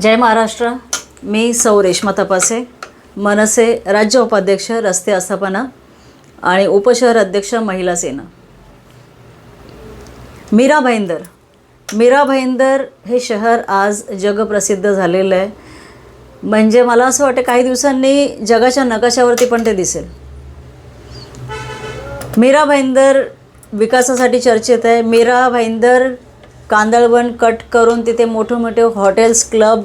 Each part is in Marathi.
जय महाराष्ट्र. मी सौ रेश्मा तपासे. मनसे राज्य उपाध्यक्ष रस्ते आस्थापना आणि उपशहर अध्यक्ष महिला सेना. मीरा भाईंदर. मीरा भाईंदर हे शहर आज जगप्रसिद्ध झालेलं आहे. म्हणजे मला असं वाटतं काही दिवसांनी जगाच्या नकाशावरती पण ते दिसेल. मीरा भाईंदर विकासासाठी चर्चेत आहे. मीरा भाईंदर कांदळवन कट करून तिथे मोठे मोठे हॉटेल्स क्लब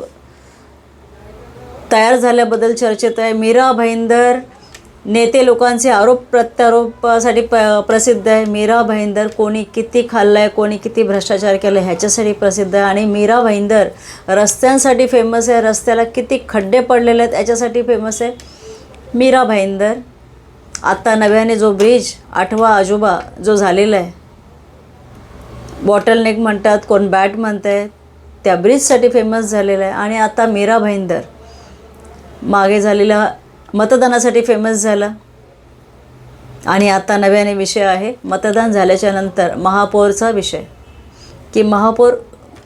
तयार झाल्याबद्दल चर्चेत आहे. मीरा भाईंदर नेते लोकांचे आरोप प्रत्यारोपासाठी प प्रसिद्ध आहे. मीरा भाईंदर कोणी किती खाल्लं आहे कोणी किती भ्रष्टाचार केला आहे ह्याच्यासाठी प्रसिद्ध आहे. आणि मीरा भाईंदर रस्त्यांसाठी फेमस आहे. रस्त्याला किती खड्डे पडलेले आहेत याच्यासाठी फेमस आहे. मीरा भाईंदर आत्ता नव्याने जो ब्रिज आठवा आजोबा जो झालेला आहे बॉटल नेक म्हणतात कोण बॅट म्हणत आहे त्या ब्रिजसाठी फेमस झालेलं आहे. आणि आता मीरा भाईंदर मागे झालेला मतदानासाठी फेमस झाला. आणि आता नव्याने विषय आहे मतदान झाल्याच्यानंतर महापौरचा विषय. की महापौर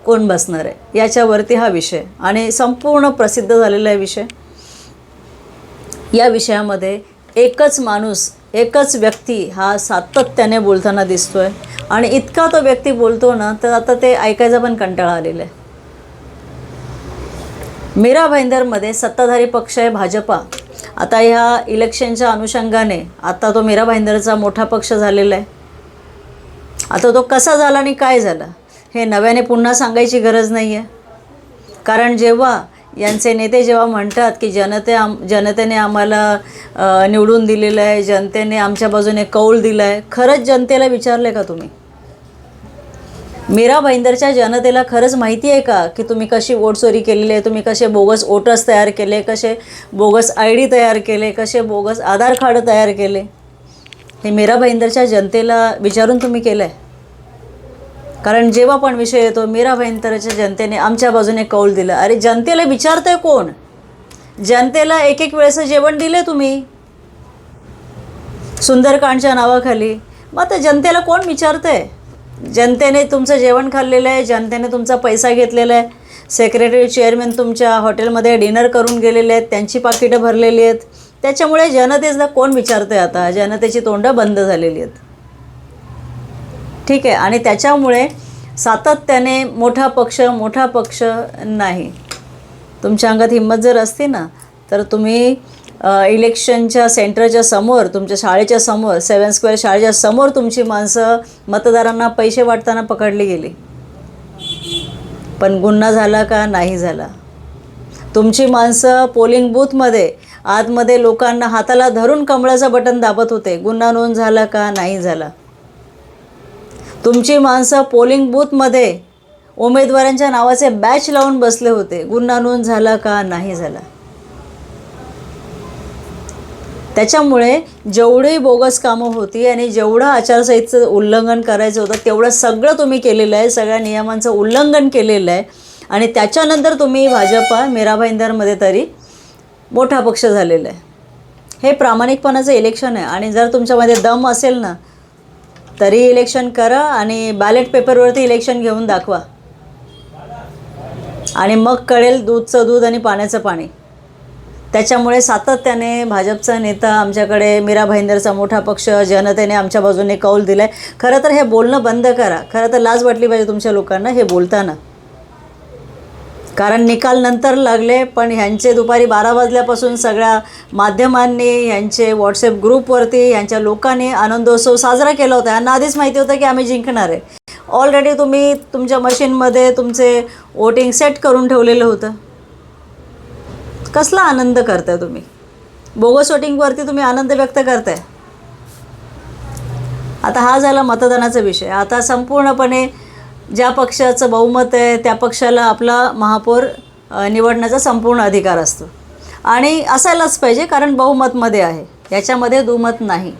कोण बसणार आहे? याच्यावरती हा विषय. आणि संपूर्ण प्रसिद्ध झालेला आहे विषय. या विषयामध्ये एकच माणूस एकच व्यक्ती हा सातत्याने बोलताना दिसतो आहे आणि इतका तो व्यक्ती बोलतो ना तर आता ते ऐकायचा पण कंटाळा आलेला आहे. मीरा भाईंदरमध्ये सत्ताधारी पक्ष आहे भाजपा. आता ह्या इलेक्शनच्या अनुषंगाने आता तो मीरा भाईंदरचा मोठा पक्ष झालेला आहे. आता तो कसा झाला आणि काय झाला हे नव्याने पुन्हा सांगायची गरज नाही आहे कारण जेव्हा यांचे नेते जेव्हा म्हणतात की जनते आम जनतेने आम्हाला निवडून दिलेलं आहे जनतेने आमच्या बाजूने कौल दिला आहे खरंच जनतेला विचारलं का तुम्ही? मीरा भाईंदरच्या जनतेला खरंच माहिती आहे का की तुम्ही कशी वोट चोरी केलेली आहे तुम्ही कसे बोगस वोटर्स तयार केले कसे बोगस आय डी तयार केले कसे बोगस आधार कार्ड तयार केले? हे मीरा भाईंदरच्या जनतेला विचारून तुम्ही केलं आहे कारण जेव्हा पण विषय येतो मीरा भाईंदरच्या जनतेने आमच्या बाजूने कौल दिलं. अरे जनतेला विचारतंय कोण? जनतेला एक एक वेळेचं जेवण दिले तुम्ही? सुंदरकांडच्या नावाखाली. मग आता जनतेला कोण विचारतंय? जनतेने तुमचं जेवण खाल्लेलं आहे जनतेने तुमचा पैसा घेतलेला आहे. सेक्रेटरी चेअरमॅन तुमच्या हॉटेलमध्ये डिनर करून गेलेले आहेत त्यांची पाकिटं भरलेली आहेत. त्याच्यामुळे जनतेला कोण विचारतंय आता? जनतेची तोंडं बंद झालेली आहेत. ठीक आहे. आणि त्याच्यामुळे सातत्याने मोठा पक्ष मोठा पक्ष नाही. तुमच्या अंगात हिंमत जर असते ना तर तुम्ही इलेक्शनच्या सेंटरच्या समोर तुमच्या शाळेच्या समोर सेवन स्क्वेअर शाळेच्या समोर तुमची माणसं मतदारांना पैसे वाटताना पकडली गेली. पण गुन्हा झाला का? नाही झाला. तुमची माणसं पोलिंग बूथमध्ये आतमध्ये लोकांना हाताला धरून कमळाचं बटन दाबत होते. गुन्हा नोंद झाला का? नाही झाला. तुमची माणसं पोलिंग बूथमध्ये उमेदवारांच्या नावाचे बॅच लावून बसले होते. गुन्हा नोंद झाला का? नाही झाला. त्याच्यामुळे जेवढी बोगस कामं होती आणि जेवढं आचारसंहितेचं उल्लंघन करायचं होतं तेवढं सगळं तुम्ही केलेलं आहे. सगळ्या नियमांचं उल्लंघन केलेलं आहे. आणि त्याच्यानंतर तुम्ही भाजपा मीरा भाईंदरमध्ये तरी मोठा पक्ष झालेला आहे. हे प्रामाणिकपणाचं इलेक्शन आहे. आणि जर तुमच्यामध्ये दम असेल ना तरी इलेक्शन करा आणि बॅलेट पेपरवरती इलेक्शन घेऊन दाखवा. आणि मग कळेल दूधचं दूध आणि पाण्याचं पाणी. त्याच्यामुळे सातत्याने भाजपचा नेता आमच्याकडे मीरा भाईंदरचा मोठा पक्ष जनतेने आमच्या बाजूने कौल दिला आहे खरं तर हे बोलणं बंद करा. खरं तर लाज वाटली पाहिजे तुमच्या लोकांना हे बोलताना. कारण निकाल नंतर लागले पण ह्यांचे दुपारी बारा वाजल्यापासून सगळ्या माध्यमांनी ह्यांचे व्हॉट्सअप ग्रुपवरती ह्यांच्या लोकांनी आनंदोत्सव साजरा केला होता. यांना आधीच माहिती होतं की आम्ही जिंकणार आहे. ऑलरेडी तुम्ही तुमच्या मशीनमध्ये तुमचे वोटिंग सेट करून ठेवलेलं होतं. कसला आनंद करताय तुम्ही? बोगस वोटिंगवरती तुम्ही आनंद व्यक्त करताय. आता हा झाला मतदानाचा विषय. आता संपूर्णपणे ज्या पक्षाचं बहुमत आहे त्या पक्षाला आपला महापौर निवडण्याचा संपूर्ण अधिकार असतो. आणि असायलाच पाहिजे कारण बहुमतमध्ये आहे. याच्यामध्ये दुमत नाही.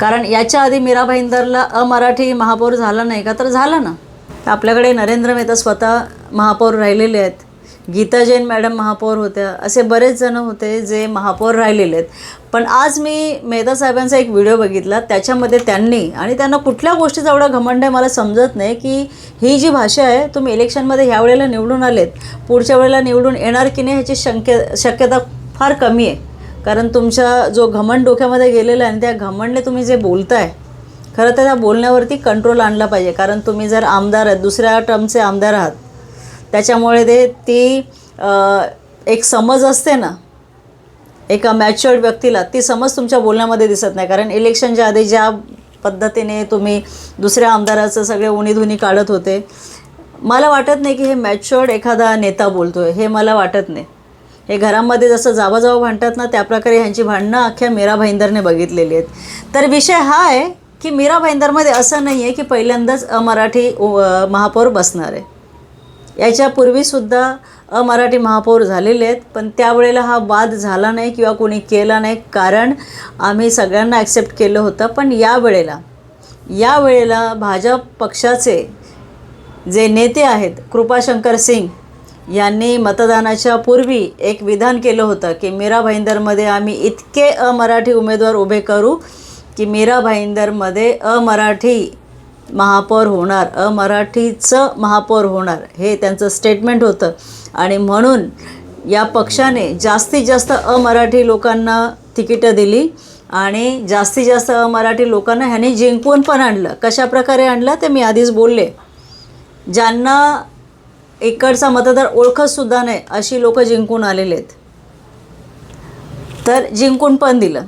कारण याच्या आधी मीरा भाईंदरला अमराठी महापौर झाला नाही का? तर झाला ना. आपल्याकडे नरेंद्र मेहता स्वतः महापौर राहिलेले आहेत. गीता जैन मॅडम महापौर होत्या असे बरेच जण होते जे महापौर राहिलेले आहेत. पण आज मी मेहता साहेबांचा एक व्हिडिओ बघितला त्याच्यामध्ये त्यांनी आणि त्यांना कुठल्या गोष्टीचा एवढा घमंड आहे मला समजत नाही की ही जी भाषा आहे तुम्ही इलेक्शनमध्ये ह्या वेळेला निवडून आलेत पुढच्या वेळेला निवडून येणार की नाही ह्याची शक्य शक्यता फार कमी आहे. कारण तुमचा जो घमंड डोक्यामध्ये गेलेला आहे आणि त्या घमंडने तुम्ही जे बोलताय खरं तर त्या बोलण्यावरती कंट्रोल आणला पाहिजे. कारण तुम्ही जर आमदार आहात दुसऱ्या टर्मचे आमदार आहात त्याच्यामुळे ते ती एक समज असते ना एका मॅच्युअर्ड व्यक्तीला ती समज तुमच्या बोलण्यामध्ये दिसत नाही. कारण इलेक्शनच्या आधी ज्या पद्धतीने तुम्ही दुसऱ्या आमदाराचं सगळे उणीधुनी काढत होते मला वाटत नाही की हे मॅच्युअर्ड एखादा नेता बोलतो आहे हे मला वाटत नाही. हे घरामध्ये जसं जावाजावा भांडतात ना त्याप्रकारे ह्यांची भांडणं अख्ख्या मीरा भाईंदरने बघितलेली आहेत. तर विषय हा आहे की मीरा भाईंदरमध्ये असं नाही आहे की पहिल्यांदाच मराठी महापौर बसणार आहे. याच्यापूर्वीसुद्धा अमराठी महापौर झालेले आहेत पण त्यावेळेला हा वाद झाला नाही किंवा कोणी केला नाही कारण आम्ही सगळ्यांना ॲक्सेप्ट केलं होतं. पण यावेळेला यावेळेला भाजप पक्षाचे जे नेते आहेत कृपाशंकर सिंग यांनी मतदानाच्या पूर्वी एक विधान केलं होतं की मीरा भाईंदरमध्ये आम्ही इतके अमराठी उमेदवार उभे करू की मीरा भाईंदरमध्ये अमराठी महापौर होणार अमराठीचं महापौर होणार हे त्यांचं स्टेटमेंट होतं. आणि म्हणून या पक्षाने जास्तीत जास्त अमराठी लोकांना तिकीटं दिली आणि जास्तीत जास्त अमराठी लोकांना ह्याने जिंकून पण आणलं. कशा प्रकारे आणलं ते मी आधीच बोलले. ज्यांना इकडचा मतदार ओळखतसुद्धा नाही अशी लोकं जिंकून आलेले आहेत. तर जिंकून पण दिलं.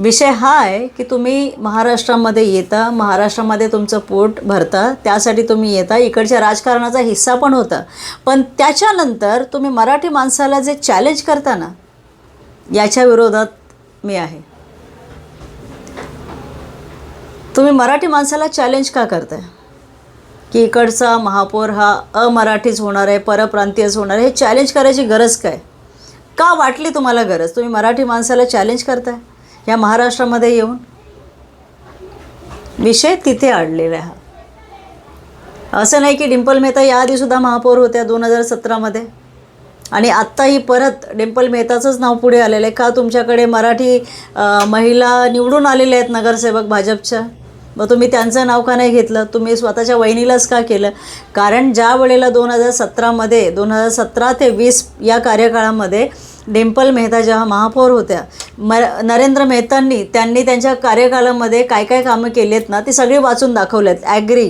विषय हा आहे की तुम्ही महाराष्ट्रामध्ये येता महाराष्ट्रामध्ये तुमचं पोट भरता त्यासाठी तुम्ही येता. इकडच्या राजकारणाचा हिस्सा पण होता. पण त्याच्यानंतर तुम्ही मराठी माणसाला जे चॅलेंज करता ना याच्या विरोधात मी आहे. तुम्ही मराठी माणसाला चॅलेंज का करताय? की इकडचा महापौर हा अमराठीच होणार आहे परप्रांतीयच होणार आहे हे चॅलेंज करायची गरज काय? का वाटली तुम्हाला गरज? तुम्ही मराठी माणसाला चॅलेंज करताय? या महाराष्ट्रामध्ये येऊन. विषय तिथे अडलेला आहे. हा असं नाही की डिंपल मेहता याआधीसुद्धा महापौर होत्या दोन हजार सतरामध्ये. आणि आत्ताही परत डिंपल मेहताचंच नाव पुढे आलेलं आहे. का तुमच्याकडे मराठी महिला निवडून आलेल्या आहेत नगरसेवक भाजपच्या? मग तुम्ही त्यांचं नाव का नाही घेतलं? तुम्ही स्वतःच्या वहिनीलाच का केलं? कारण ज्या वेळेला दोन हजार सतरामध्ये दोन हजार सतरा ते वीस या कार्यकाळामध्ये डिम्पल मेहता जेव्हा महापौर होत्या म नरेंद्र मेहतांनी त्यांनी त्यांच्या कार्यकालामध्ये काय काय कामं केली आहेत ना ती सगळी वाचून दाखवलेत ॲग्री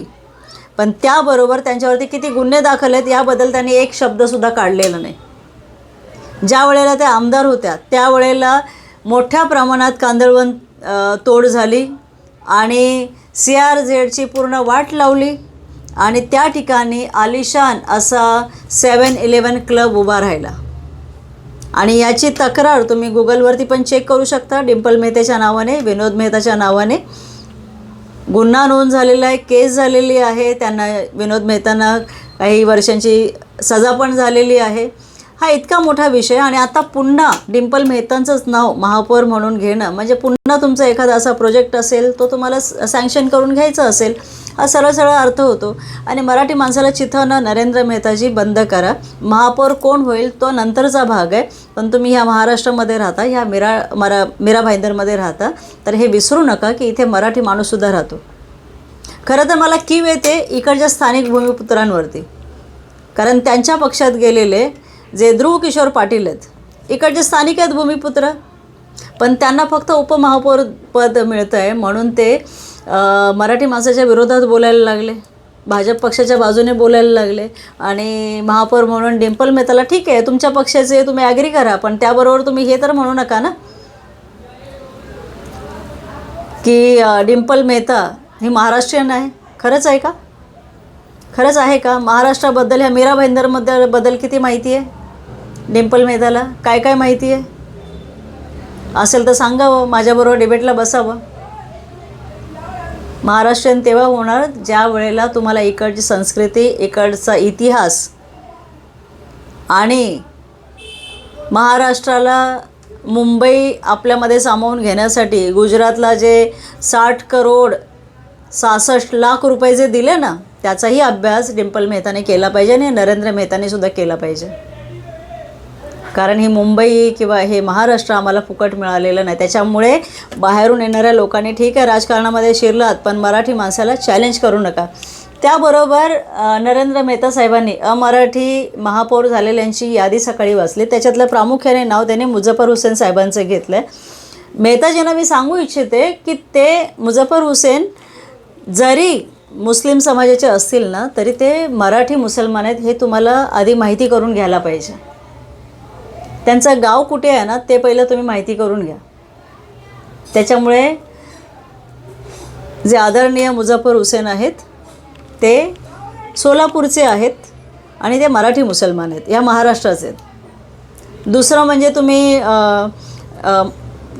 पण त्याबरोबर त्यांच्यावरती किती गुन्हे दाखल आहेत याबद्दल त्यांनी एक शब्दसुद्धा काढलेला नाही. ज्या वेळेला त्या आमदार होत्या त्यावेळेला मोठ्या प्रमाणात कांदळवन तोड झाली आणि सी आर झेडची पूर्ण वाट लावली आणि त्या ठिकाणी आलिशान असा सेवन इलेवन क्लब उभा राहिला. आणि याची तक्रार तुम्ही गुगलवरती पण चेक करू शकता. डिंपल मेहताच्या नावाने विनोद मेहताच्या नावाने. गुन्हा नोंद झालेला आहे केस झालेली आहे. त्यांना विनोद मेहतांना काही वर्षांची सजा पण झालेली आहे. हा इतका मोठा विषय आणि आता पुन्हा डिंपल मेहतांचंच नाव महापौर म्हणून घेणं म्हणजे पुन्हा तुमचा एखादा असा प्रोजेक्ट असेल तो तुम्हाला सँक्शन करून घ्यायचा असेल हा सरळ सरळ अर्थ होतो. आणि मराठी माणसाला चिथवणं नरेंद्र मेहताजी बंद करा. महापौर कोण होईल तो नंतरचा भाग आहे. पण तुम्ही ह्या महाराष्ट्रामध्ये राहता ह्या मीरा मरा मीरा भाईंदरमध्ये राहता तर हे विसरू नका की इथे मराठी माणूससुद्धा राहतो. खरं तर मला कीव येते इकडच्या स्थानिक भूमिपुत्रांवरती. कारण त्यांच्या पक्षात गेलेले जे ध्रुव किशोर पाटील आहेत इकडचे स्थानिक आहेत भूमिपुत्र. पण त्यांना फक्त उपमहापौर पद मिळतं आहे म्हणून ते मराठी माणसाच्या विरोधात बोलायला लागले. भाजप पक्षाच्या बाजूने बोलायला लागले. आणि महापौर म्हणून डिंपल मेहताला ठीक आहे तुमच्या पक्षाचे तुम्ही ॲग्री करा पण त्याबरोबर तुम्ही हे तर म्हणू नका ना? की डिंपल मेहता ही महाराष्ट्रीयन आहे खरंच आहे का? खरंच आहे का? महाराष्ट्राबद्दल ह्या मीरा भाईंदरबद्दल बद्दल किती माहिती आहे? डिंपल मेहताला काय काय माहिती आहे? असेल तर सांगावं माझ्याबरोबर डिबेटला बसावं. महाराष्ट्रीयन तेव्हा होणार ज्या वेळेला तुम्हाला इकडची संस्कृती इकडचा इतिहास आणि महाराष्ट्राला मुंबई आपल्यामध्ये सामावून घेण्यासाठी गुजरातला जे साठ करोड सहासष्ट लाख रुपये जे दिले ना त्याचाही अभ्यास डिम्पल मेहताने केला पाहिजे आणि नरेंद्र मेहताने सुद्धा केला पाहिजे. कारण ही मुंबई किंवा हे महाराष्ट्र आम्हाला फुकट मिळालेलं नाही. त्याच्यामुळे बाहेरून येणाऱ्या लोकांनी ठीक आहे राजकारणामध्ये शिरलात पण मराठी माणसाला चॅलेंज करू नका. त्याबरोबर नरेंद्र मेहता साहेबांनी अमराठी महापौर झालेल्यांची यादी सकाळी वाचली. त्याच्यातलं प्रामुख्याने नाव त्यांनी मुझफ्फर हुसेन साहेबांचं घेतलं आहे मेहताजींना मी सांगू इच्छिते की ते मुझफ्फर हुसेन जरी मुस्लिम समाजाचे असतील ना तरी ते मराठी मुसलमान आहेत हे तुम्हाला आधी माहिती करून घ्यायला पाहिजे. त्यांचं गाव कुठे आहे ना ते पहिलं तुम्ही माहिती करून घ्या. त्याच्यामुळे जे आदरणीय मुझफ्फर हुसेन आहेत ते सोलापूरचे आहेत आणि ते मराठी मुसलमान आहेत. या महाराष्ट्राचे आहेत. दुसरं म्हणजे तुम्ही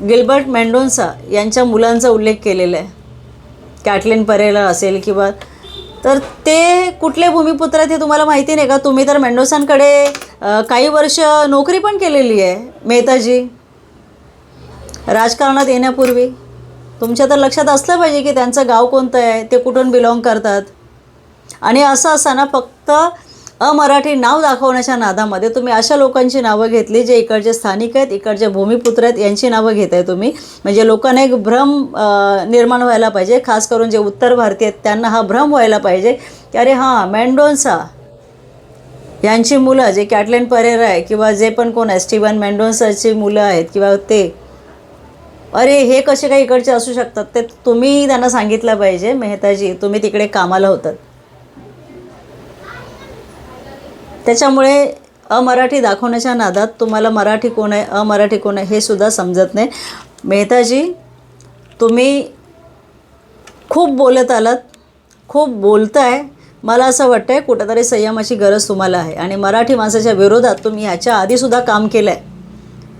गिल्बर्ट मेंडोन्सा यांच्या मुलांचा उल्लेख केलेला आहे. कॅटलिन परेला असेल किंवा तर ते कुठले भूमिपुत्र आहेत हे तुम्हाला माहिती नाही का? तुम्ही तर मेंडोसांकडे काही वर्ष नोकरी पण केलेली आहे मेहताजी. राजकारणात येण्यापूर्वी. तुमच्या तर लक्षात असलं पाहिजे की त्यांचं गाव कोणतं आहे ते कुठून बिलॉंग करतात. आणि असं असताना फक्त अमराठी नाव दाखवण्याच्या नादामध्ये तुम्ही अशा लोकांची नावं घेतली जे इकडचे स्थानिक आहेत इकडचे भूमिपुत्र आहेत यांची नावं घेत आहे तुम्ही. म्हणजे लोकांना एक भ्रम निर्माण व्हायला पाहिजे खास करून जे उत्तर भारतीय आहेत त्यांना हा भ्रम व्हायला पाहिजे की अरे हां मेंडोन्सा यांची मुलं जे कॅटलेन परेरा आहे किंवा जे पण कोण आहे स्टीवन मेंडोन्साची मुलं आहेत किंवा ते अरे हे कसे काही इकडचे असू शकतात ते तुम्ही त्यांना सांगितलं पाहिजे मेहताजी तुम्ही तिकडे कामाला होतात. त्याच्यामुळे अमराठी दाखवण्याच्या नादात तुम्हाला मराठी कोण आहे अमराठी कोण आहे हे सुद्धा समजत नाही. मेहताजी तुम्ही खूप बोलत आलात खूप बोलताय. मला असं वाटतं आहे कुठंतरी संयमाची गरज तुम्हाला आहे. आणि मराठी माणसाच्या विरोधात तुम्ही ह्याच्या आधीसुद्धा काम केलं आहे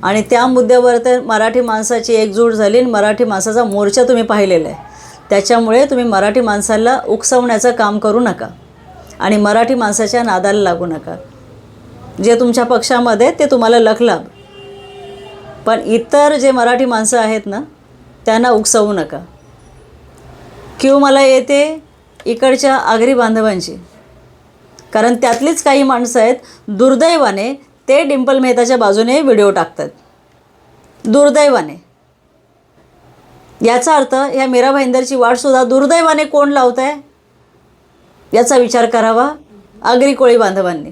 आणि त्या मुद्द्यावर तर मराठी माणसाची एकजूट झाली आणि मराठी माणसाचा मोर्चा तुम्ही पाहिलेला आहे. त्याच्यामुळे तुम्ही मराठी माणसाला उकसवण्याचं काम करू नका. आणि मराठी माणसाच्या नादाला लागू नका. जे तुमच्या पक्षामध्ये ते तुम्हाला लखलाभ पण इतर जे मराठी माणसं आहेत ना त्यांना उकसवू नका. क्यू मला येते इकडच्या आगरी बांधवांची. कारण त्यातलीच काही माणसं आहेत दुर्दैवाने ते डिंपल मेहताच्या बाजूने व्हिडिओ टाकतात. दुर्दैवाने. याचा अर्थ ह्या मीरा भाईंदरची वाटसुद्धा दुर्दैवाने कोण लावत आहे याचा विचार करावा आगरी कोळी बांधवांनी.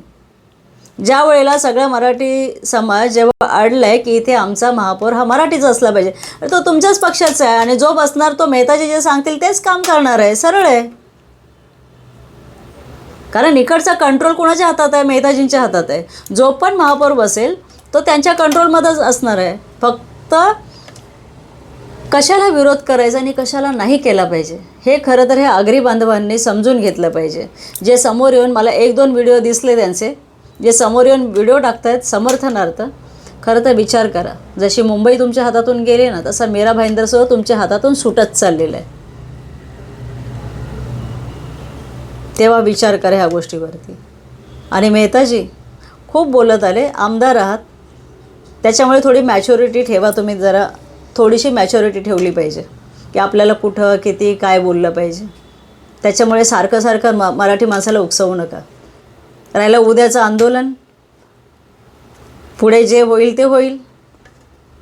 ज्या वेळेला सगळा मराठी समाज जेव्हा अडला आहे की इथे आमचा महापौर हा मराठीचा असला पाहिजे तो तुमच्याच पक्षाचा आहे आणि जो बसणार तो मेहताजी जे सांगतील तेच काम करणार आहे. सरळ आहे. कारण इकडचा कंट्रोल कोणाच्या हातात आहे? मेहताजींच्या हातात आहे. जो पण महापौर बसेल तो त्यांच्या कंट्रोलमध्येच असणार आहे. फक्त कशाला विरोध करायचा आणि कशाला नाही केला पाहिजे? हे खरं तर हे आगरी बांधवांनी समजून घेतलं पाहिजे. जे समोर येऊन मला एक दोन व्हिडिओ दिसले त्यांचे जे समोर येऊन व्हिडिओ टाकतायत समर्थनार्थ खरं तर विचार करा. जशी मुंबई तुमच्या हातातून गेली ना तसा मीरा भाईंदरसह तुमच्या हातातून सुटत चाललेलं आहे. तेव्हा विचार करा ह्या गोष्टीवरती. आणि मेहताजी खूप बोलत आले आमदार आहात. त्याच्यामुळे थोडी मॅच्युरिटी ठेवा तुम्ही जरा. थोडीशी मॅच्युरिटी ठेवली पाहिजे. की आपल्याला कुठं किती काय बोललं पाहिजे. त्याच्यामुळे सारखं सारखं म मराठी माणसाला उकसवू नका. राहिलं उद्याचं आंदोलन. पुढे जे होईल ते होईल.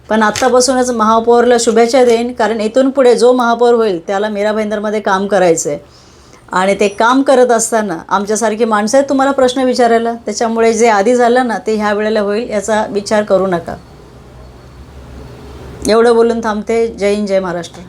पण आत्तापासूनच महापौरला शुभेच्छा देईन कारण इथून पुढे जो महापौर होईल त्याला मीरा भाईंदरमध्ये काम करायचं आहे आणि ते काम करत असताना आमच्यासारखी माणसं आहेत तुम्हाला प्रश्न विचारायला. त्याच्यामुळे जे आधी झालं ना ते ह्या वेळेला होईल याचा विचार करू नका. एवढं बोलून थांबते. जय हिंद जय महाराष्ट्र.